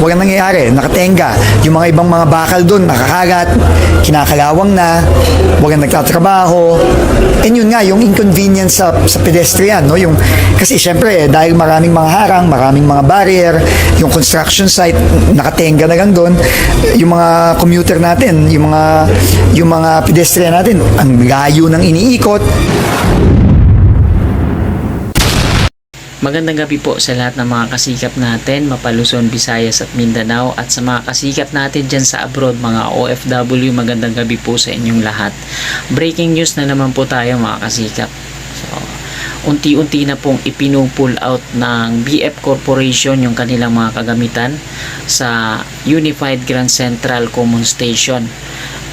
walang nangyayari, nakatenga. Yung mga ibang mga bakal doon, nakakagat, kinakalawang na, walang nagtatrabaho. And yun nga, yung inconvenience sa, sa pedestrian, no? Yung, kasi syempre, dahil maraming mga harang, maraming mga barrier, yung construction site, nakatenga na lang doon, yung mga commuter natin, yung mga, yung mga pedestrian natin, ang layo ng iniikot, Magandang gabi po sa lahat ng mga kasikap natin, Mapaluson, Visayas at Mindanao at sa mga kasikap natin dyan sa abroad, mga OFW, magandang gabi po sa inyong lahat. Breaking news na naman po tayo mga kasikap. So, unti-unti na pong ipinupull out ng BF Corporation yung kanilang mga kagamitan sa Unified Grand Central Common Station.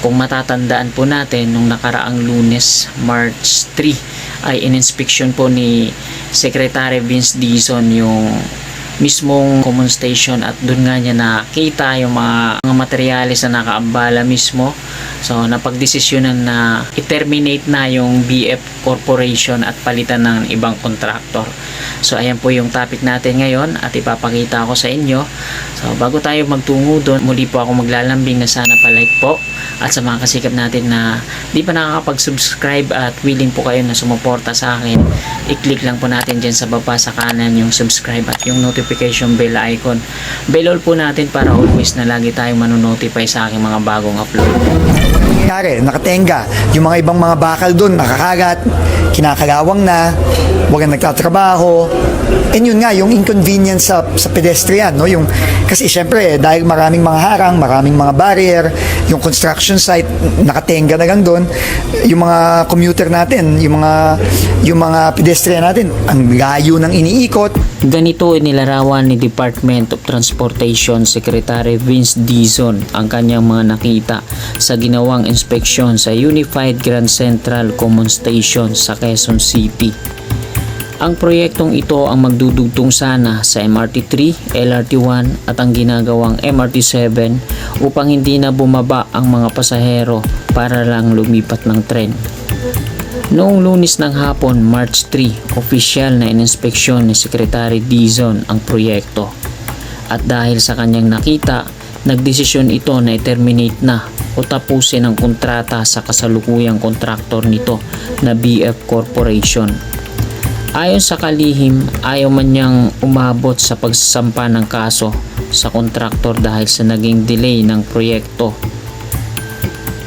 Kung matatandaan po natin, nung nakaraang lunes, March 3, ay in-inspection po ni Secretary Vince Dizon yung mismong common station at doon nga niya nakita yung mga, mga materyales na nakaabala mismo. So, napagdesisyonan na i-terminate na yung BF Corporation at palitan ng ibang contractor. So, ayan po yung topic natin ngayon at ipapakita ko sa inyo. So, bago tayo magtungo doon, muli po ako maglalambing na sana pa-like po at sa mga kasikap natin na di pa nakakapag-subscribe at willing po kayo na sumuporta sa akin, i-click lang po natin dyan sa baba sa kanan yung subscribe at yung notification bell icon. Bell all po natin para always na lagi tayong manonotify sa aking mga bagong upload. nangyayari, nakatenga. Yung mga ibang mga bakal doon, nakakagat, kinakalawang na, walang nagtatrabaho. And yun nga, yung inconvenience sa, sa pedestrian, no? Yung, kasi syempre, dahil maraming mga harang, maraming mga barrier, yung construction site, nakatenga na lang doon, yung mga commuter natin, yung mga, yung mga pedestrian natin, ang layo ng iniikot, Ganito inilarawan ni Department of Transportation Secretary Vince Dizon ang kanyang mga nakita sa ginawang inspeksyon sa Unified Grand Central Common Station sa Quezon City. Ang proyektong ito ang magdudugtong sana sa MRT3, LRT1 at ang ginagawang MRT7 upang hindi na bumaba ang mga pasahero para lang lumipat ng tren. Noong lunis ng hapon, March 3, opisyal na ininspeksyon ni Secretary Dizon ang proyekto. At dahil sa kanyang nakita, nagdesisyon ito na i-terminate na o tapusin ang kontrata sa kasalukuyang kontraktor nito na BF Corporation. Ayon sa kalihim, ayaw man niyang umabot sa pagsasampa ng kaso sa kontraktor dahil sa naging delay ng proyekto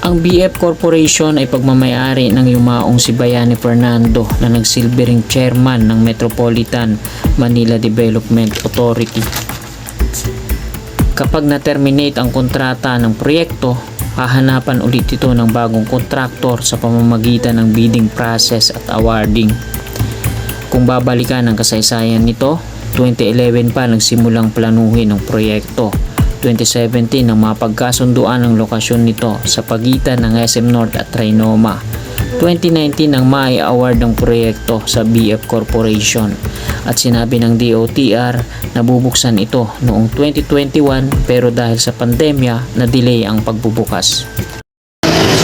ang BF Corporation ay pagmamayari ng yumaong si Bayani Fernando na nagsilbering chairman ng Metropolitan Manila Development Authority. Kapag na-terminate ang kontrata ng proyekto, hahanapan ulit ito ng bagong kontraktor sa pamamagitan ng bidding process at awarding. Kung babalikan ang kasaysayan nito, 2011 pa nagsimulang planuhin ang proyekto 2017 nang mapagkasunduan ang lokasyon nito sa pagitan ng SM North at Trinoma. 2019 nang mai-award ang proyekto sa BF Corporation at sinabi ng DOTR na bubuksan ito noong 2021 pero dahil sa pandemya na delay ang pagbubukas.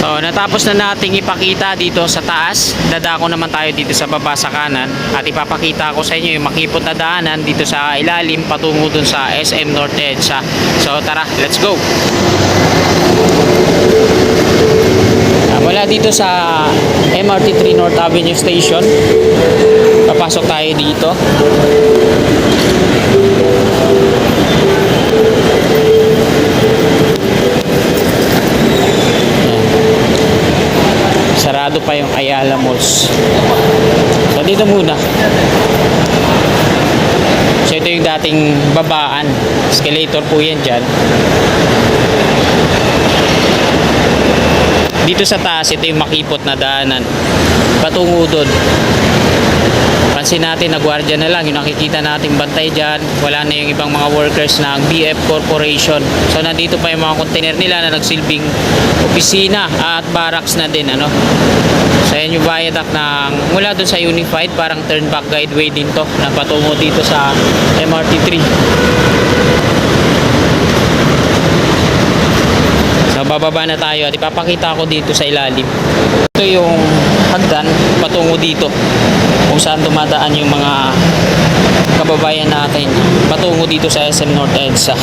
So, natapos na nating ipakita dito sa taas. Dadako naman tayo dito sa baba sa kanan. At ipapakita ko sa inyo yung makipot na daanan dito sa ilalim patungo dun sa SM North EDSA. So, tara, let's go! Ah, mula dito sa MRT 3 North Avenue Station, papasok tayo dito. Sarado pa yung Ayala Malls. So dito muna. So ito yung dating babaan. Escalator po yan dyan. Dito sa taas, ito yung makipot na daanan. Patungo doon. Pansin natin na gwardiya na lang. Yung nakikita nating bantay dyan. Wala na yung ibang mga workers ng BF Corporation. So nandito pa yung mga container nila na nagsilbing opisina at barracks na din. Ano? So yan yung viaduct ng mula doon sa Unified. Parang turn back guideway din to na patungo dito sa MRT3. So bababa na tayo at ipapakita ko dito sa ilalim. Ito yung hagdan patungo dito kung saan dumadaan yung mga kababayan natin patungo dito sa SM North EDSA.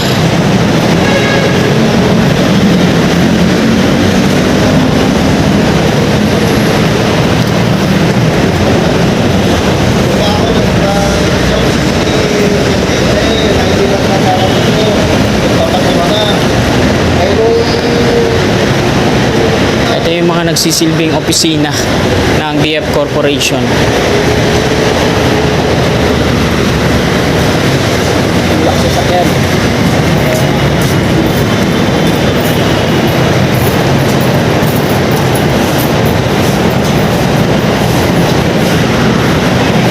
Nagsisilbing opisina ng BF Corporation.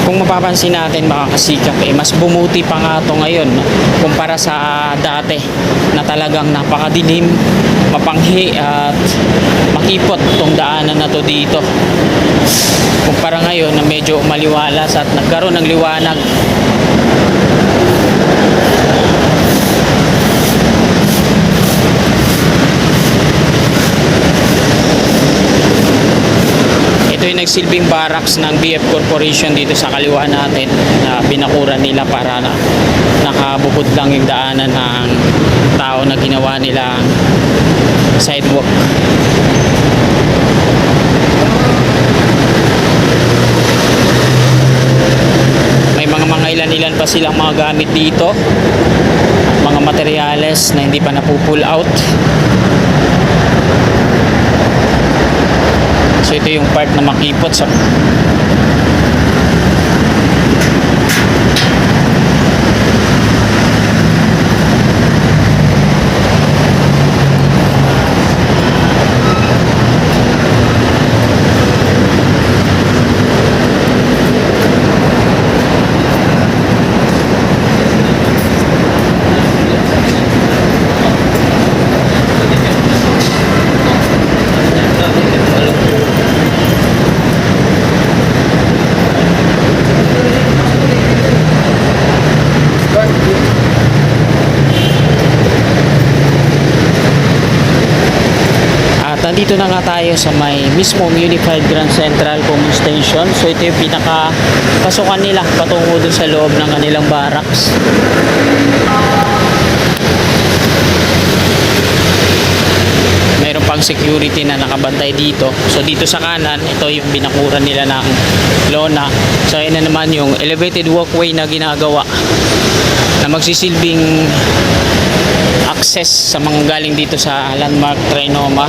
Kung mapapansin natin mga kasikap, eh, mas bumuti pa nga ito ngayon kumpara sa dati na talagang napakadilim, mapanghi at makipot tong daanan na to dito. Kumpara ngayon na medyo maliwalas at nagkaroon ng liwanag. Yung nagsilbing barracks ng BF Corporation dito sa kaliwa natin na binakuran nila para na nakabukod lang yung daanan ng tao na ginawa nila sidewalk. May mga mga ilan-ilan pa silang mga gamit dito. Mga materyales na hindi pa napupull out. So ito yung part na makipot sa At nandito na nga tayo sa may mismong Unified Grand Central Common Station. So ito yung pinaka pasukan nila patungo dun sa loob ng kanilang barracks. Mayroon pang security na nakabantay dito. So dito sa kanan, ito yung binakuran nila ng lona. So yun na naman yung elevated walkway na ginagawa na magsisilbing access sa mga galing dito sa landmark Trinoma.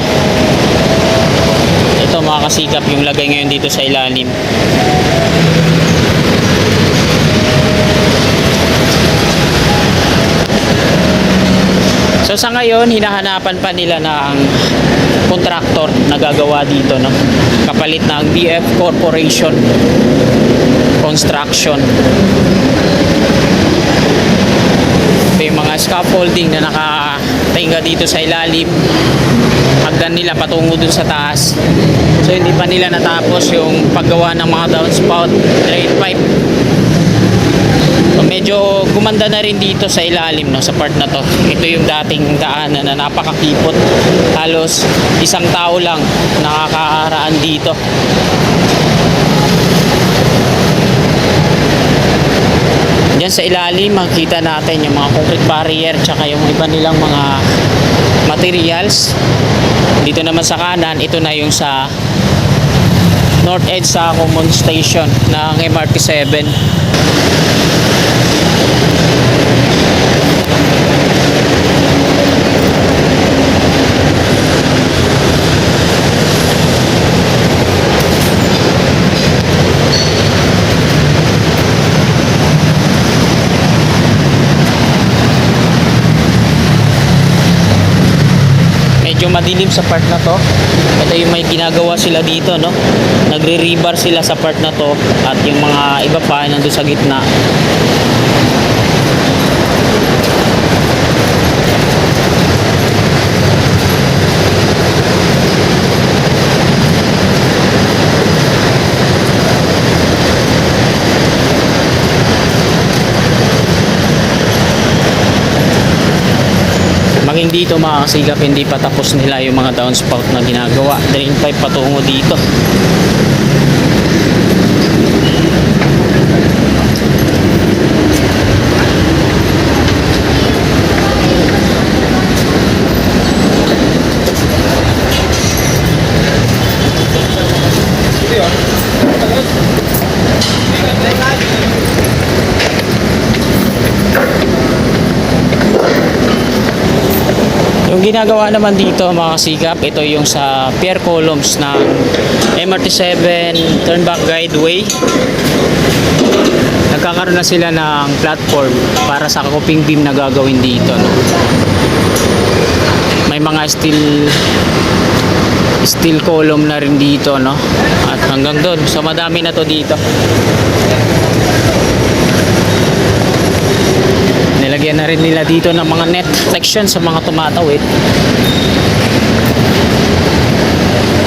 Ito mga kasikap yung lagay ngayon dito sa ilalim. So sa ngayon, hinahanapan pa nila ng kontraktor na gagawa dito no? kapalit ng BF Corporation Construction. Scaffolding na nakatinga dito sa ilalim. Hagdan nila patungo dun sa taas. So hindi pa nila natapos yung paggawa ng mga downspout drain pipe. So, medyo gumanda na rin dito sa ilalim no, sa part na to. Ito yung dating daanan na napakakipot. Halos isang tao lang nakakaraan dito. Diyan sa ilalim makikita natin yung mga concrete barrier tsaka yung iba nilang mga materials. Dito naman sa kanan, ito na yung sa North Edge sa Common Station ng MRT 7. Medyo madilim sa part na to. Ito yung may ginagawa sila dito no? Nagre-rebar sila sa part na to at yung mga iba pa nandun sa gitna Maging dito mga kasigap, hindi pa tapos nila yung mga downspout na ginagawa. Drain pipe patungo dito. Ginagawa naman dito mga kasigap, ito yung sa pier columns ng MRT7 Turnback Guideway. Nagkakaroon na sila ng platform para sa coping beam na gagawin dito. No? May mga steel steel column na rin dito no at hanggang doon so madami na to dito nilagyan na rin nila dito ng mga net section sa mga tumatawid.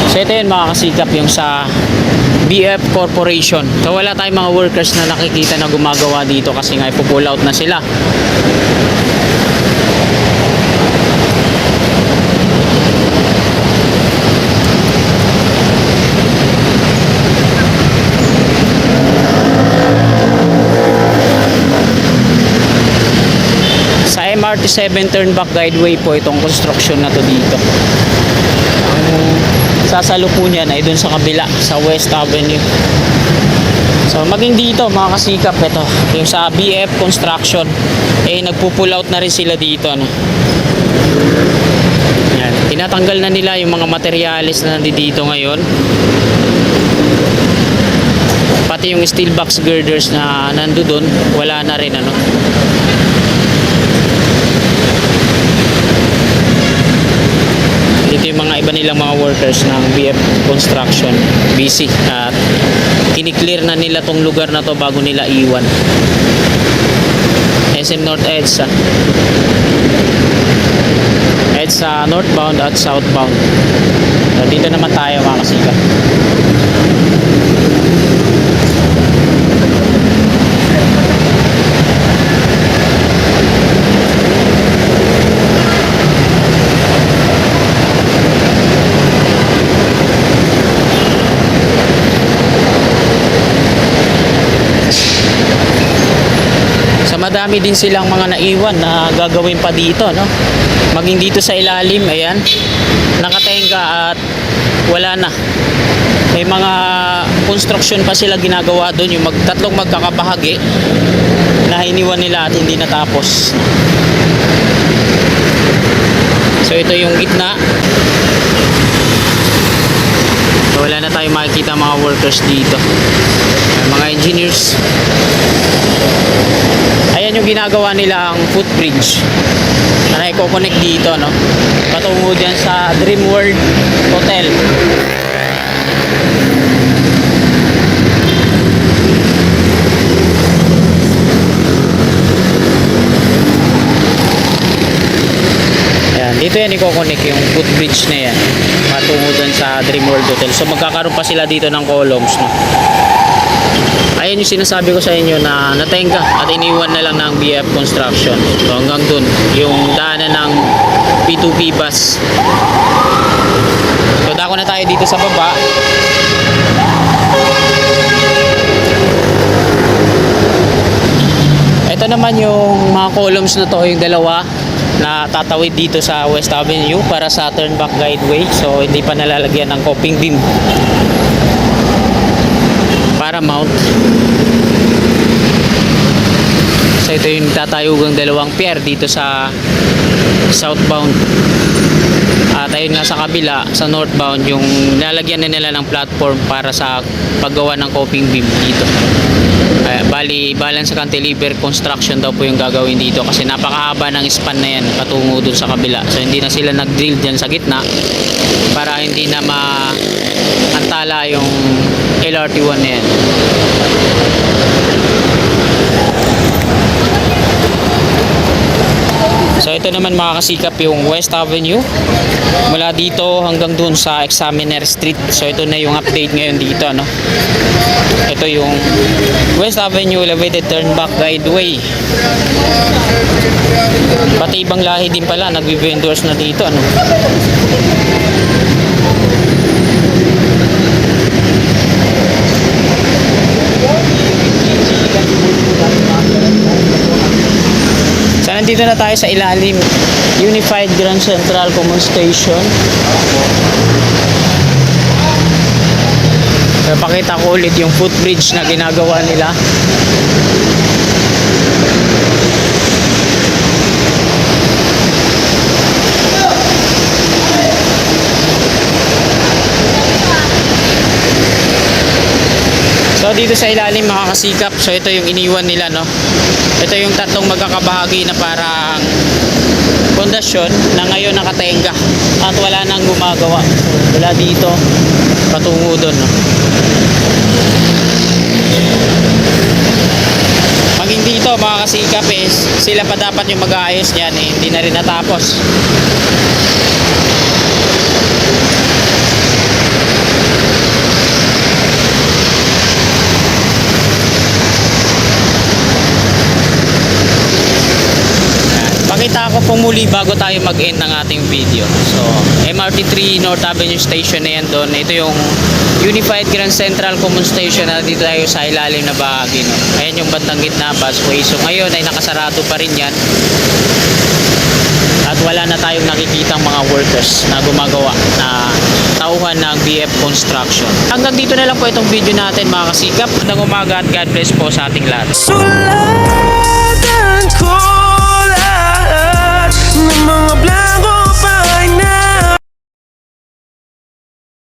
So ito yun mga kasikap yung sa BF Corporation. So wala tayong mga workers na nakikita na gumagawa dito kasi nga ipo-pull out na sila Sa MRT7 Turnback Guideway po itong construction na to dito. Ang sasalupo niyan ay dun sa kabila, sa West Avenue. So maging dito mga kasikap ito, yung sa BF Construction, eh nagpo-pull out na rin sila dito. No? Yan. Tinatanggal na nila yung mga materialis na nandito ngayon. Pati yung steel box girders na nando doon, wala na rin ano. Dito yung mga iba nilang mga workers ng BF Construction, busy. At kiniklear na nila tong lugar na to bago nila iwan. SM North EDSA. EDSA northbound at southbound. So, dito naman tayo mga kasika. Madami din silang mga naiwan na gagawin pa dito, no? Maging dito sa ilalim, ayan. Nakatenga at wala na. May mga construction pa sila ginagawa doon, yung magtatlong magkakabahagi na iniwan nila at hindi natapos. So ito yung gitna. Wala na tayong makikita mga workers dito. Mga engineers. Ayan yung ginagawa nilang footbridge na naiko-connect dito, no? Patungo dyan sa Dream World Hotel. Dito yan i-connect yung footbridge na yan patungo dun sa Dream World Hotel. So magkakaroon pa sila dito ng columns, no? Ayan yung sinasabi ko sa inyo na natenga at iniwan na lang ng BF Construction. So hanggang dun, yung daanan ng P2P bus. So dako na tayo dito sa baba. Ito naman yung mga columns na to, yung dalawa na tatawid dito sa West Avenue para sa Turnback Guideway. So hindi pa nalalagyan ng coping beam para mount. So ito yung tatayugang dalawang pier dito sa southbound. At ayun nga sa kabila, sa northbound, yung nalagyan na nila ng platform para sa paggawa ng coping beam dito. Kaya, bali, balance cantilever construction daw po yung gagawin dito kasi napakahaba ng span na yan patungo dun sa kabila. So hindi na sila nag-drill dyan sa gitna para hindi na maantala yung LRT1 na yan. So ito naman mga kasikap yung West Avenue. Mula dito hanggang dun sa Examiner Street. So ito na yung update ngayon dito. Ano? Ito yung West Avenue Elevated Turnback Guideway. Pati ibang lahi din pala nagbi-vendors na dito. Ano? Nandito na tayo sa ilalim Unified Grand Central Common Station. So, pakita ko ulit yung footbridge na ginagawa nila. Dito sa ilalim mga kasikap, so ito yung iniwan nila no. Ito yung tatlong magkakabahagi na parang pundasyon na ngayon nakatenga at wala nang gumagawa. Wala dito patungo doon no. Pag hindi ito mga kasikap sila pa dapat yung mag-aayos niyan eh, hindi na rin natapos. Pakita ko po muli bago tayo mag-end ng ating video. So, MRT3 North Avenue Station na yan doon. Ito yung Unified Grand Central Common Station na dito tayo sa ilalim na bahagi. No? Ayan yung bandang gitna busway. So, ngayon ay nakasarado pa rin yan. At wala na tayong nakikitang mga workers na gumagawa na tauhan ng BF Construction. Hanggang dito na lang po itong video natin mga kasikap. Magandang umaga at God bless po sa ating lahat. Sulat Tengo blanco